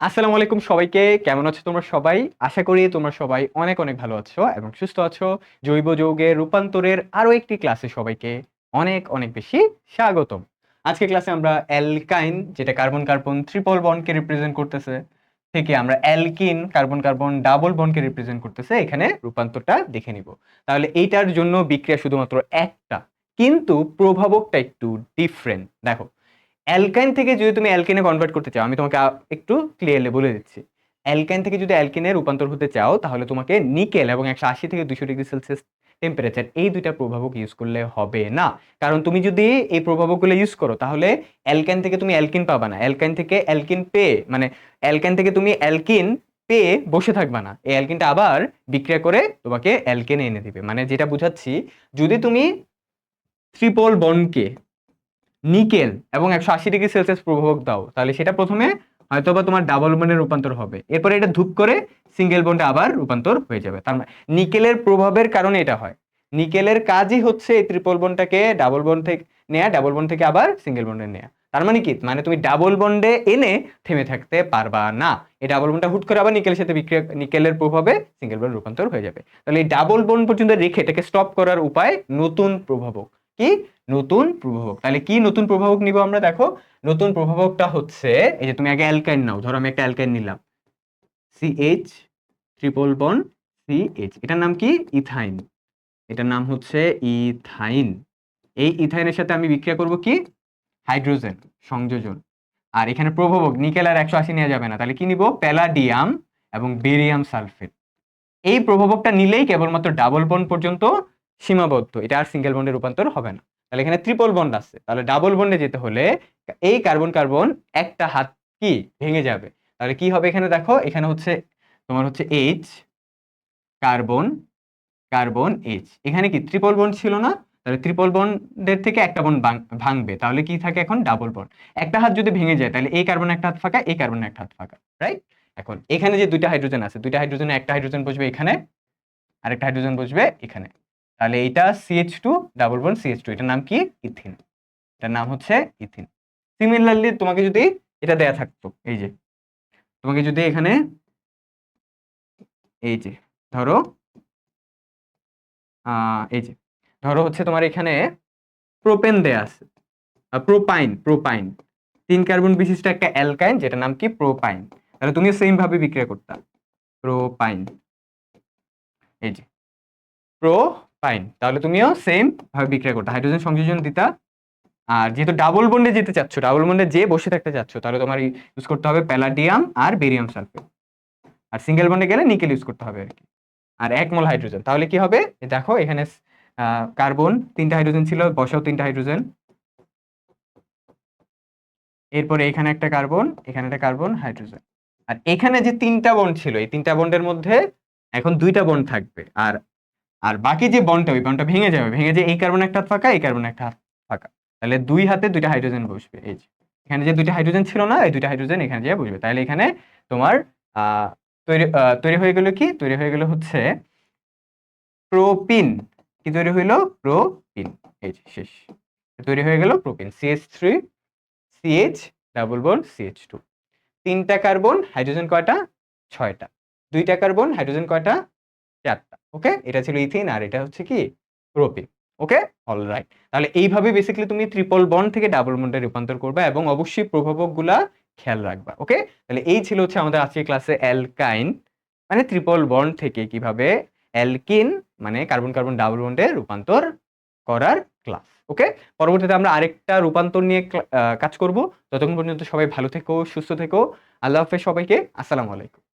আসসালামু আলাইকুম সবাইকে। কেমন আছো তোমরা সবাই? আশা করি তোমরা সবাই অনেক অনেক ভালো আছো এবং সুস্থ আছো। জৈব যৌগের রূপান্তরের আরও একটি ক্লাসে সবাইকে অনেক অনেক বেশি স্বাগতম। আজকে ক্লাসে আমরা অ্যালকাইন, যেটা কার্বন কার্বন ট্রিপল বন্ডকে রিপ্রেজেন্ট করতেছে, থেকে আমরা অ্যালকিন, কার্বন কার্বন ডাবল বন্ডকে রিপ্রেজেন্ট করতেছে, এখানে রূপান্তরটা দেখে নিব। তাহলে এইটার জন্য বিক্রিয়া শুধুমাত্র একটা, কিন্তু প্রভাবকটা একটু ডিফারেন্ট দেখো অ্যালকাইন থেকে যদি তুমি অ্যালকেনে কনভার্ট করতে চাও, আমি তোমাকে একটু ক্লিয়ারলি বলে দিচ্ছি। অ্যালকাইন থেকে যদি অ্যালকেনে রূপান্তর হতে চাও, তাহলে তোমাকে নিকেল এবং একশো আশি থেকে দুশো ডিগ্রি সেলসিয়াস টেম্পারেচার এই দুইটা প্রভাবক ইউজ করলে হবে না। কারণ তুমি যদি এই প্রভাবকগুলো ইউজ করো, তাহলে অ্যালকাইন থেকে তুমি অ্যালকিন পাবা না। অ্যালকাইন থেকে অ্যালকিন পেয়ে মানে অ্যালকাইন থেকে তুমি অ্যালকিন পেয়ে বসে থাকবা না। এই অ্যালকিনটা আবার বিক্রিয়া করে তোমাকে অ্যালকেনে এনে দিবে। মানে যেটা বুঝাচ্ছি, যদি তুমি ট্রিপল বন্ডকে নিকেল এবং একশো আশি ডিগ্রি সেলসিয়াস প্রভাবক দাও। তাহলে সেটা প্রথমে হয়তো বা তোমার ডাবল বন্ডে রূপান্তর হবে। এরপরে এটা ধূপ করে সিঙ্গেল বন্ডে আবার রূপান্তর হয়ে যাবে। তার মানে নিকেলের প্রভাবের কারণে এটা হয়। নিকেলের কাজই হচ্ছে এই ত্রিপল বন্ডটাকে ডাবল বন্ড থেকে নেয়া ডাবল বন্ড থেকে আবার সিঙ্গেল বন্ডে নেয়া। তার মানে কি? মানে তুমি ডাবল বন্ডে এনে থেমে থাকতে পারবা না। এই ডাবল বন্ডটা হুট করে আবার নিকেলের সাথে বিক্রিয়া, নিকেলের প্রভাবে সিঙ্গেল বন্ড রূপান্তর হয়ে যাবে। তাহলে এই ডাবল বন্ড পর্যন্ত রেখে এটাকে স্টপ করার উপায় নতুন প্রভাবক। কি? নতুন প্রভাবক। তাহলে কি নতুন প্রভাবক নিব আমরা? দেখো, নতুন প্রভাবকটা হচ্ছে, এই যে তুমি আগে অ্যালকাইন নাও, ধরো আমি একটা অ্যালকাইন নিলাম। সিএইচ ট্রিপল বন সিএইচ এটার নাম কি? ইথাইন। এটার নাম হচ্ছে ইথাইন। এই ইথাইনের সাথে আমি বিক্রিয়া করব কি? হাইড্রোজেন, সংযোজন। আর এখানে প্রভাবক, নিকেল আর একশো আশি নেওয়া যাবে না। তাহলে কি নিব? প্যালাডিয়াম এবং বেরিয়াম সালফেট। এই প্রভাবকটা নিলেই কেবলমাত্র ডাবল বন পর্যন্ত সীমাবদ্ধ। এটা আর সিঙ্গেল বন্ডে রূপান্তর হবে না। তাহলে এখানে ট্রিপল বন্ড আছে। তাহলে ডাবল বন্ডে যেতে হলে এই কার্বন কার্বন একটা হাত কি? ভেঙে যাবে। তাহলে কি হবে এখানে দেখো? এখানে হচ্ছে তোমার হচ্ছে এইচ কার্বন কার্বন এইচ এখানে কি ট্রিপল বন্ড ছিল না? তাহলে ত্রিপল বন্ডের থেকে একটা বন্ড ভাঙবে। তাহলে কি থাকে এখন? ডাবল বন্ড একটা হাত যদি ভেঙে যায়, তাহলে এই কার্বন একটা হাত ফাঁকা, এই কার্বন একটা হাত ফাঁকা রাইট এখন এখানে যে দুইটা হাইড্রোজেন আছে, দুইটা হাইড্রোজেনে একটা হাইড্রোজেন বসবে এখানে, আরেকটা হাইড্রোজেন বসবে এখানে। তাহলে এইটা CH two double bond CH two এটার নাম কি? ইথিন। এটার নাম হচ্ছে ইথিন। সিমিলারলি তোমাকে যদি এটা দেয়া থাকতো, এই যে, তোমাকে যদি এখানে, এই যে, ধরো এই যে, ধরো হচ্ছে তোমার এখানে প্রোপেন দেয়া আছে প্রোপাইন প্রোপাইন তিন কার্বন বিশিষ্ট একটা অ্যালকাইন যেটা নাম কি? প্রোপাইন তাহলে তুমি সেম ভাবে বিক্রিয়া করতা। প্রোপাইন এই যে প্রোপাইন তাহলে তুমিও সেম ভাবে বিক্রিয়া করতে। হাইড্রোজেন সংযোজন দিতা। আর যেহেতু ডাবল বন্ডে যেতে চাচ্ছ ডাবল বন্ডে যে বসে থাকতে চাচ্ছ, তাহলে তোমার ইউজ করতে হবে প্যালাডিয়াম আর বেরিয়াম সালফেট আর সিঙ্গেল বন্ডে গেলে নিকেল ইউজ করতে হবে আর কি। আর এক মোল হাইড্রোজেন তাহলে কি হবে? দেখো, এখানে কার্বন তিনটা হাইড্রোজেন ছিল, বসাও তিনটা হাইড্রোজেন এরপরে এখানে একটা কার্বন এখানে একটা কার্বন হাইড্রোজেন আর এখানে যে তিনটা বন্ড ছিল, এই তিনটা বন্ডের মধ্যে এখন দুইটা বন্ড থাকবে। আর আর বাকি যে বন্ডটা ওই বন্ডটা ভেঙে যাবে, ভেঙে যে এই কার্বন একটা হাত ফাঁকা, এই কার্বন একটা হাত ফাঁকা। তাহলে দুই হাতে দুইটা হাইড্রোজেন বসবে, এই যে। এখানে যে দুইটা হাইড্রোজেন ছিল না, এই দুইটা হাইড্রোজেন এখানে যেয়ে বসবে। তাহলে এখানে তোমার তৈরি তৈরি হয়ে গেল কি? তৈরি হয়ে গেল হচ্ছে প্রোপিন কি তৈরি হইল? প্রোপিন এই যে, শেষ। তৈরি হয়ে গেল propene CH three CH double bond CH two তিনটা কার্বন হাইড্রোজেন কয়টা? ছয়টা। দুইটা কার্বন হাইড্রোজেন কয়টা? চারটা ওকে এটা ছিল ইথিন আর এটা হচ্ছে কি? প্রোপিন ওকে অল রাইট তাহলে এইভাবে বেসিক্যালি তুমি ট্রিপল বন্ড থেকে ডাবল বন্ডে রূপান্তর করবে এবং অবশ্যই প্রভাবকগুলা খেয়াল রাখবা ওকে তাহলে এই ছিল হচ্ছে আমাদের আজকের ক্লাসে অ্যালকাইন মানে ট্রিপল বন্ড থেকে কীভাবে অ্যালকিন মানে কার্বন কার্বন ডাবল বন্ডে রূপান্তর করার ক্লাস ওকে পরবর্তীতে আমরা আরেকটা রূপান্তর নিয়ে কাজ করব। ততক্ষণ পর্যন্ত সবাই ভালো থেকো, সুস্থ থেকো। আল্লাহ হাফেজ সবাইকে। আসসালামু আলাইকুম।